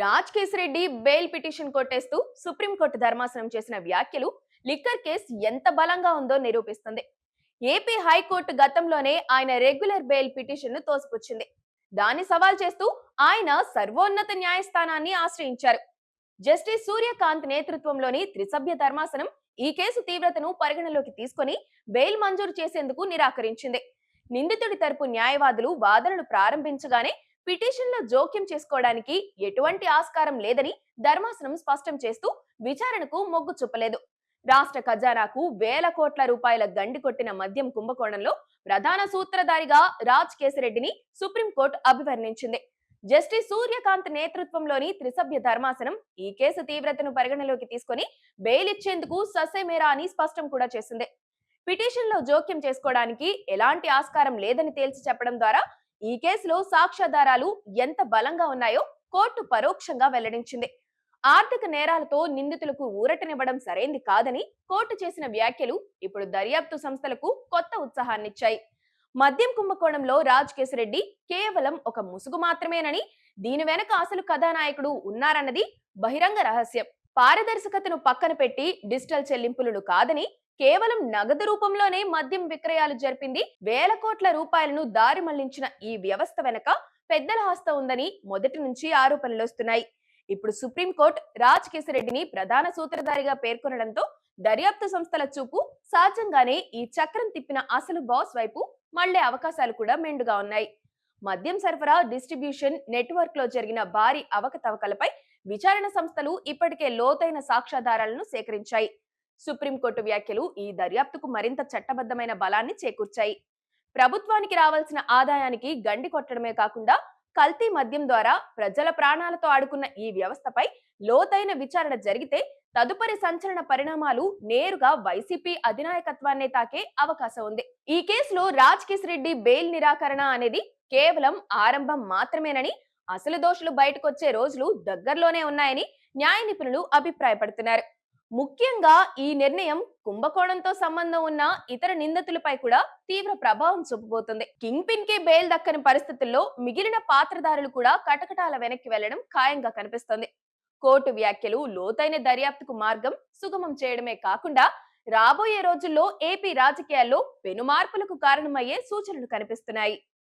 Raj Kesireddy bail petition కొట్టేస్తూ supreme court ధర్మాసనం చేసిన వ్యాఖ్యలు లిక్కర్ కేసు ఎంత బలంగా ఉందో నిరూపిస్తుంది. ఏపీ హైకోర్టు గతంలోనే ఆయన రెగ్యులర్ బెయిల్ పిటిషన్ను తోసిపుచ్చింది. దాన్ని సవాల్ చేస్తూ ఆయన సర్వోన్నత న్యాయస్థానాన్ని ఆశ్రయించారు. జస్టిస్ సూర్యకాంత్ నేతృత్వంలోని త్రిసభ్య ధర్మాసనం ఈ కేసు తీవ్రతను పరిగణలోకి తీసుకొని బెయిల్ మంజూరు చేసేందుకు నిరాకరించింది. నిందితుడి తరపు న్యాయవాదులు వాదనలు ప్రారంభించగానే పిటిషన్లో జోక్యం చేసుకోవడానికి ఎటువంటి ఆస్కారం లేదని ధర్మాసనం స్పష్టం చేస్తూ విచారణకు మొగ్గు చూపలేదు. రాష్ట్ర ఖజానాకు వేల కోట్ల రూపాయల గండి కొట్టిన మద్యం కుంభకోణంలో ప్రధాన సూత్రధారిగా రాజ్ కేసిరెడ్డిని సుప్రీంకోర్టు అభివర్ణించింది. జస్టిస్ సూర్యకాంత్ నేతృత్వంలోని త్రిసభ్య ధర్మాసనం ఈ కేసు తీవ్రతను పరిగణలోకి తీసుకొని బెయిల్ ఇచ్చేందుకు ససేమేరా అని స్పష్టం కూడా చేసింది. పిటిషన్లో జోక్యం చేసుకోవడానికి ఎలాంటి ఆస్కారం లేదని తేల్చి చెప్పడం ద్వారా ఈ కేసులో సాక్ష్యాధారాలు ఎంత బలంగా ఉన్నాయో కోర్టు పరోక్షంగా వెల్లడించింది. ఆర్థిక నేరాలతో నిందితులకు ఊరటనివ్వడం సరైంది కాదని కోర్టు చేసిన వ్యాఖ్యలు ఇప్పుడు దర్యాప్తు సంస్థలకు కొత్త ఉత్సాహాన్నిచ్చాయి. మద్యం కుంభకోణంలో రాజ్ కేసిరెడ్డి కేవలం ఒక ముసుగు మాత్రమేనని దీని వెనక అసలు కథానాయకుడు ఉన్నారన్నది బహిరంగ రహస్యం. పారదర్శకతను పక్కన పెట్టి డిజిటల్ చెల్లింపులను కాదని కేవలం నగదు రూపంలోనే మద్యం విక్రయాలు జరిపింది. వేల కోట్ల రూపాయలను దారి మళ్ళించిన ఈ వ్యవస్థ వెనక పెద్దల హస్త ఉందని మొదటి నుంచి ఆరోపణలు వస్తున్నాయి. ఇప్పుడు సుప్రీంకోర్టు రాజ్ కిషరెడ్డిని ప్రధాన సూత్రధారిగా పేర్కొనడంతో దర్యాప్తు సంస్థల చూపు సహజంగానే ఈ చక్రం తిప్పిన అసలు బాస్ వైపు మళ్ళే అవకాశాలు కూడా మెండుగా ఉన్నాయి. మద్యం సరఫరా డిస్ట్రిబ్యూషన్ నెట్వర్క్లో జరిగిన భారీ అవకతవకలపై విచారణ సంస్థలు ఇప్పటికే లోతైన సాక్ష్యాధారాలను సేకరించాయి. సుప్రీంకోర్టు వ్యాఖ్యలు ఈ దర్యాప్తుకు మరింత చట్టబద్ధమైన బలాన్ని చేకూర్చాయి. ప్రభుత్వానికి రావాల్సిన ఆదాయానికి గండి కొట్టడమే కాకుండా కల్తీ మద్యం ద్వారా ప్రజల ప్రాణాలతో ఆడుకున్న ఈ వ్యవస్థపై లోతైన విచారణ జరిగితే తదుపరి సంచలన పరిణామాలు నేరుగా వైసీపీ అధినాయకత్వాన్నే తాకే అవకాశం ఉంది. ఈ కేసులో రాజ్ రెడ్డి బెయిల్ నిరాకరణ అనేది కేవలం ఆరంభం మాత్రమేనని అసలు దోషులు బయటకొచ్చే రోజులు దగ్గరలోనే ఉన్నాయని న్యాయ నిపుణులు అభిప్రాయపడుతున్నారు. ముఖ్యంగా ఈ నిర్ణయం కుంభకోణంతో సంబంధం ఉన్న ఇతర నిందితులపై కూడా తీవ్ర ప్రభావం చూపబోతుంది. కింగ్ పిన్కి బెయిల్ దక్కని పరిస్థితుల్లో మిగిలిన పాత్రధారులు కూడా కటకటాల వెనక్కి వెళ్ళడం ఖాయంగా కనిపిస్తోంది. కోర్టు వ్యాఖ్యలు లోతైన దర్యాప్తుకు మార్గం సుగమం చేయడమే కాకుండా రాబోయే రోజుల్లో ఏపీ రాజకీయాల్లో పెనుమార్పులకు కారణమయ్యే సూచనలు కనిపిస్తున్నాయి.